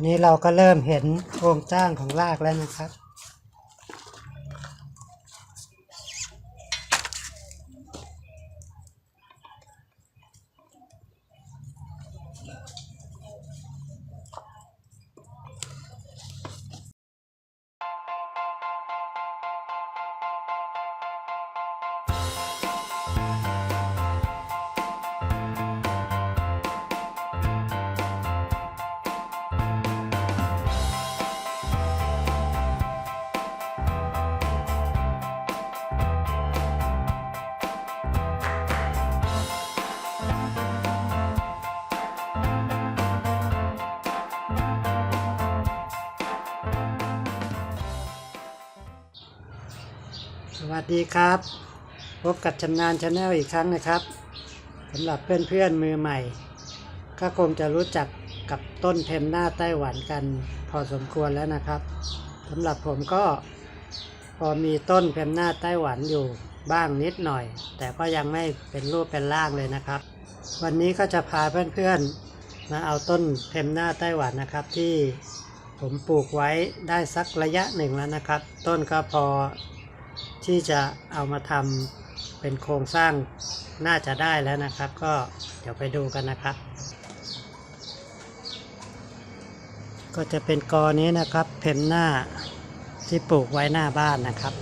นนี้เราก็เริ่มเห็นโครงสร้างของรากแล้วนะครับ สวัสดีครับ พบกับชำนาญชาแนลอีกครั้งนะครับสำหรับเพื่อนๆมือใหม่ ก็คงจะรู้จักกับต้นเพมหน้าไต้หวันกันพอสมควรแล้วนะครับสำหรับผมก็พอมีต้นเพมหน้าไต้หวันอยู่บ้างนิดหน่อย แต่ก็ยังไม่เป็นรูปเป็นร่างเลยนะครับ วันนี้ก็จะพาเพื่อนๆมาเอาต้นเพมหน้าไต้หวันนะครับที่ผมปลูกไว้ได้สักระยะหนึ่งแล้วนะครับ ต้นก็พอ ที่จะเอามาทำเป็นโครงสร้างน่าจะได้แล้วนะครับ ก็เดี๋ยวไปดูกันนะครับ ก็จะเป็นกอนี้นะครับ เพมหน้าที่ปลูกไว้หน้าบ้านนะครับ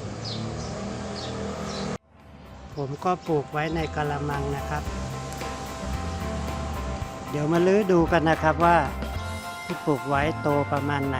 ผมก็ปลูกไว้ในกระมังนะครับ เดี๋ยวมาลื้อดูกันนะครับว่าที่ปลูกไว้โตประมาณไหน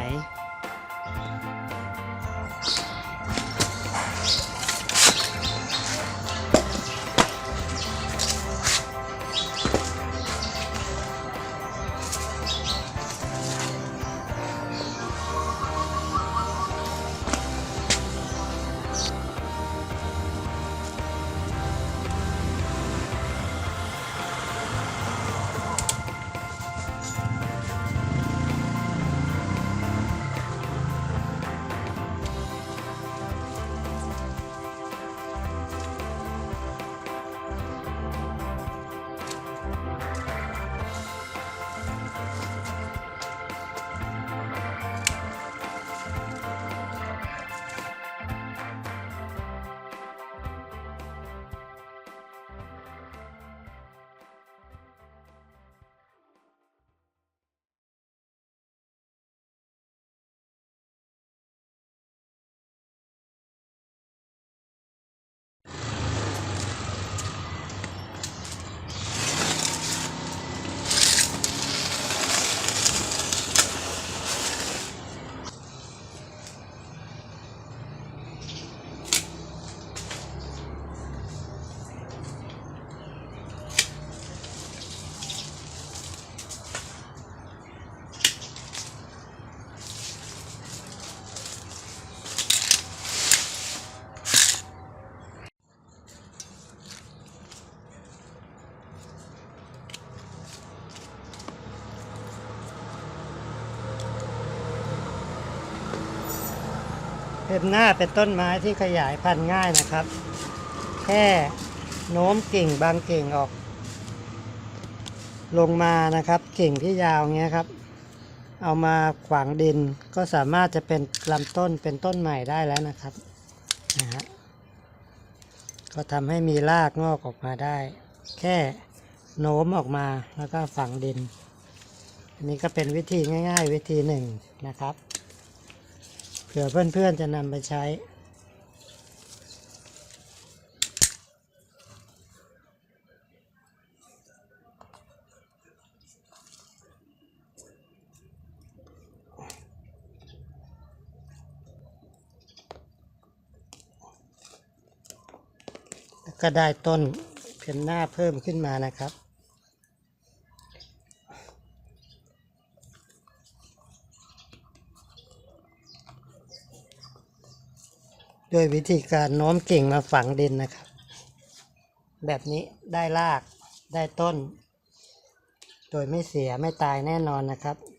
มหน้าเป็นต้นไม้ที่ขยายพันธุ์ง่ายนะครับ แค่โน้มกิ่งบางกิ่งออก ลงมานะครับกิ่งที่ยาวเงี้ยครับ เอามาขวางดินก็สามารถจะเป็นลำต้นเป็นต้นใหม่ได้แล้วนะครับนะฮะก็ทำให้มีรากงอกออกมาได้ แค่โน้มออกมาแล้วก็ฝังดิน อันนี้ก็เป็นวิธีง่าย ๆ วิธีหนึ่งนะครับ เผื่อเพื่อนๆจะนำไปใช้แล้วก็ได้ต้นเพนหน้าเพิ่มขึ้นมานะครับ ด้วยวิธีการโน้มกิ่งมาฝังดินนะครับ แบบนี้ได้รากได้ต้น โดยไม่เสียไม่ตายแน่นอนนะครับครับ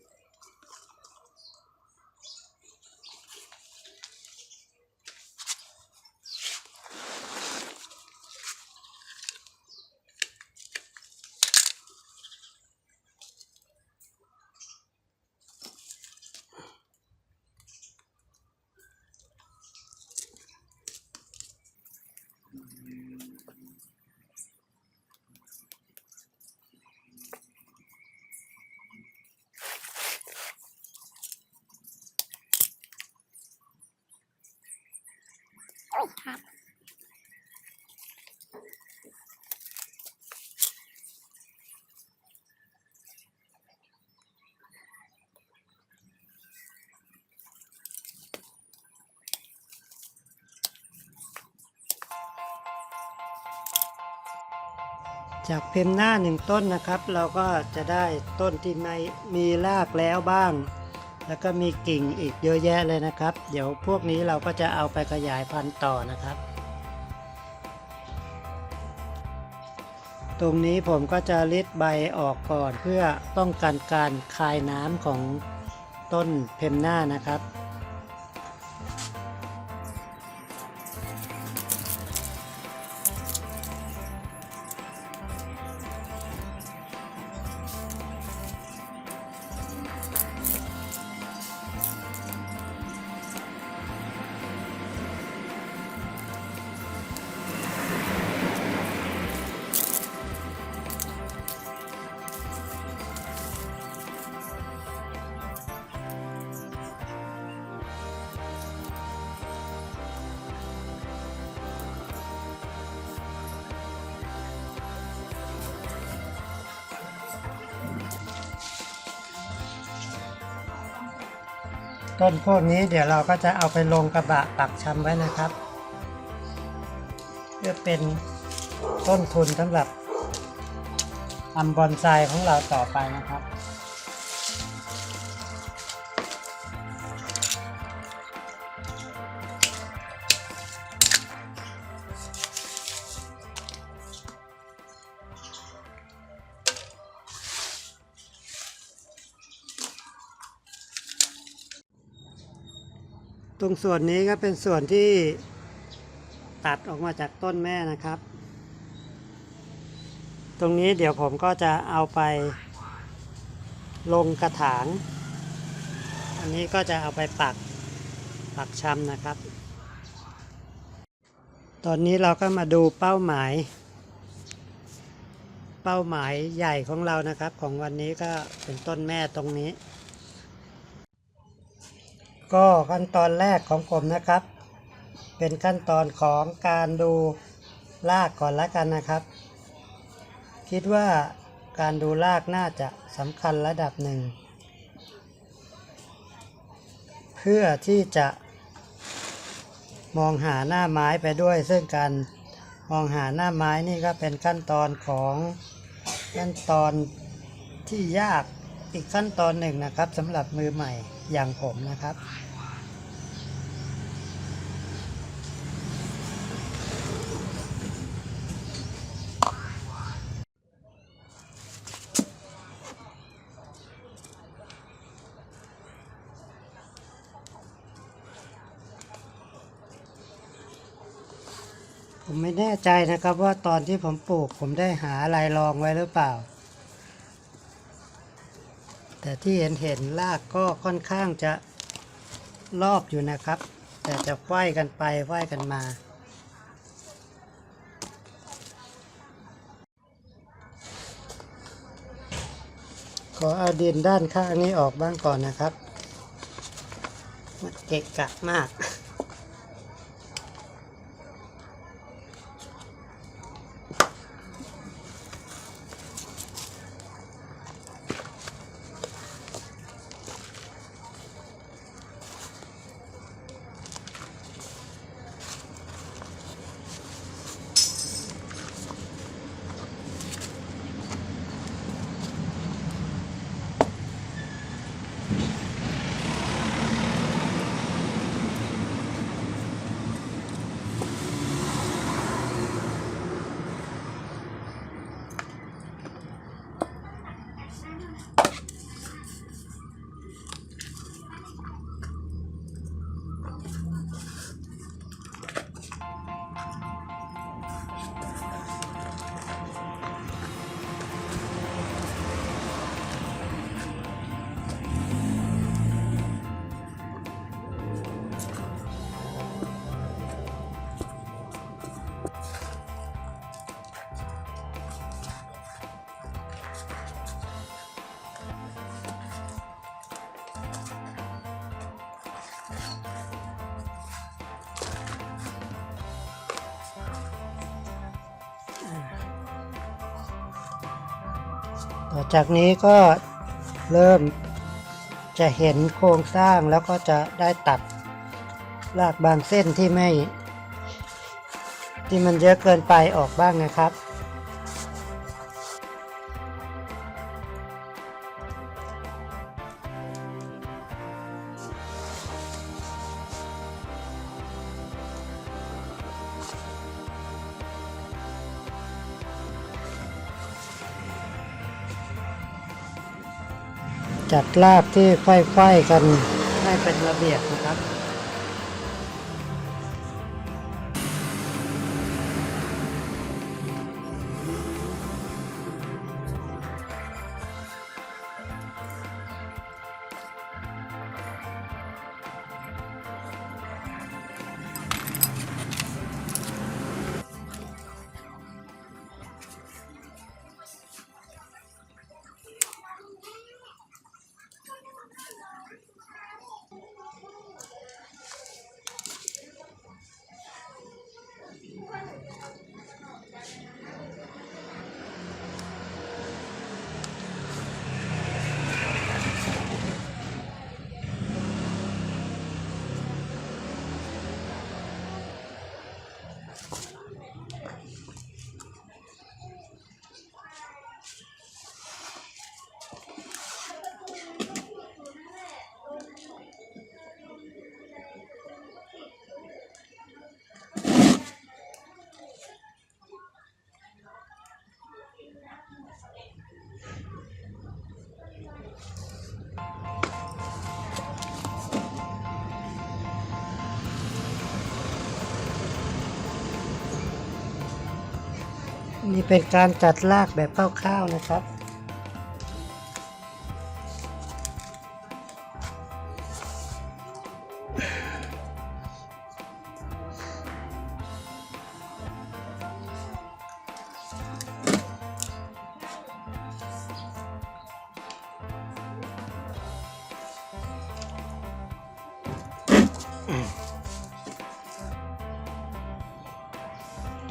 จากเพมหน้าหนึ่งต้นนะครับ เราก็จะได้ต้นที่ไม่มีรากแล้วบ้าง แล้วก็มีกิ่งอีกเยอะแยะเลยนะครับ เดี๋ยวพวกนี้เราก็จะเอาไปขยายพันธุ์ต่อนะครับ ตรงนี้ผมก็จะลิดใบออกก่อนเพื่อป้องกันการคายน้ำของต้นเพมหน้านะครับ ต้นพวกนี้เดี๋ยวเราก็จะเอาไปลงกระบะปักชำไว้นะครับ เพื่อเป็นต้นทุนสำหรับทำบอนไซของเราต่อไปนะครับ ตรงส่วนนี้ก็เป็นส่วนที่ตัดออกมาจากต้นแม่นะครับ ตรงนี้เดี๋ยวผมก็จะเอาไปลงกระถาง อันนี้ก็จะเอาไปปักปักชำนะครับ ตอนนี้เราก็มาดูเป้าหมาย เป้าหมายใหญ่ของเรานะครับ ของวันนี้ก็เป็นต้นแม่ตรงนี้ ก็ขั้นตอนแรกของผมนะครับ เป็นขั้นตอนของการดูรากก่อนแล้วกันนะครับ คิดว่าการดูรากน่าจะสำคัญระดับหนึ่ง เพื่อที่จะมองหาหน้าไม้ไปด้วย ซึ่งการมองหาหน้าไม้นี่ก็เป็นขั้นตอนของขั้นตอนที่ยาก อีกขั้นตอนหนึ่งนะครับสำหรับมือใหม่อย่างผมนะครับ ผมไม่แน่ใจนะครับว่าตอนที่ผมปลูกผมได้หาอะไรรองไว้หรือเปล่า แต่ที่เห็นเห็นลากก็ค่อนข้างจะรอบอยู่นะครับ แต่จะไขว้กันไปไขว้กันมา ขอเอาดินด้านข้างนี้ออกบ้างก่อนนะครับ เกะกะมาก ต่อจากนี้ก็เริ่มจะเห็นโครงสร้างแล้วก็จะได้ตัดรากบางเส้นที่ไม่ ที่มันเยอะเกินไปออกบ้างนะครับ จัดลากที่ไฟๆกันให้เป็นระเบียบนะครับ นี่เป็นการจัดรากแบบคร่าวๆนะครับ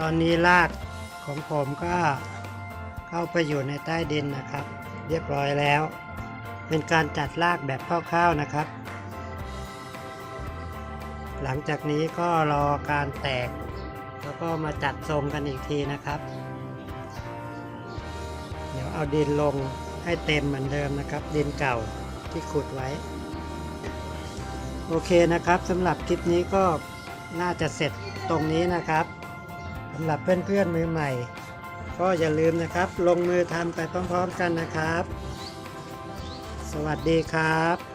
ตอนนี้ราก ของผมก็เข้าไปอยู่ในใต้ดินนะครับ เรียบร้อยแล้ว เป็นการจัดรากแบบคร่าวๆนะครับ หลังจากนี้ก็รอการแตก แล้วก็มาจัดทรงกันอีกทีนะครับ เดี๋ยวเอาดินลงให้เต็มเหมือนเดิมนะครับ ดินเก่าที่ขุดไว้ โอเคนะครับสำหรับคลิปนี้ก็น่าจะเสร็จตรงนี้นะครับำหรับเพื่อนๆมือใหม่ ก็อย่าลืมนะครับ ลงมือทำไปพร้อมๆกันนะครับ สวัสดีครับ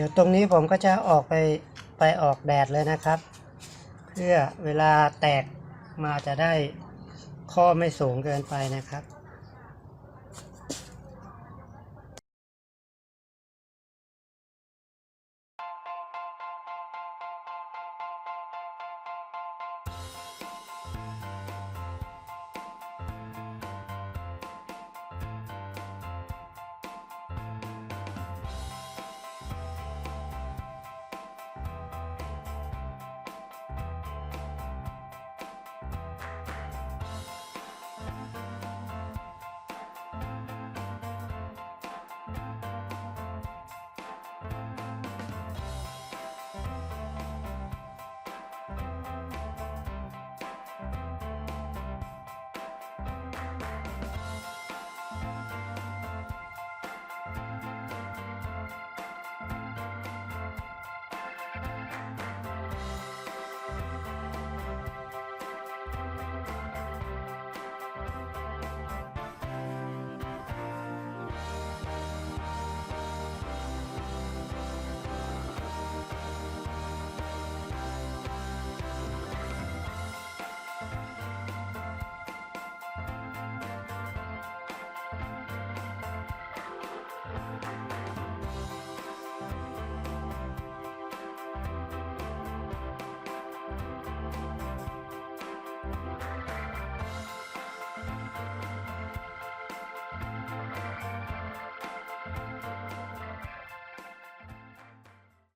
ดี๋ยวตรงนี้ผมก็จะออกไปไปออกแดดเลยนะครับ เพื่อเวลาแตกมาจะได้ข้อไม่สูงเกินไปนะครับ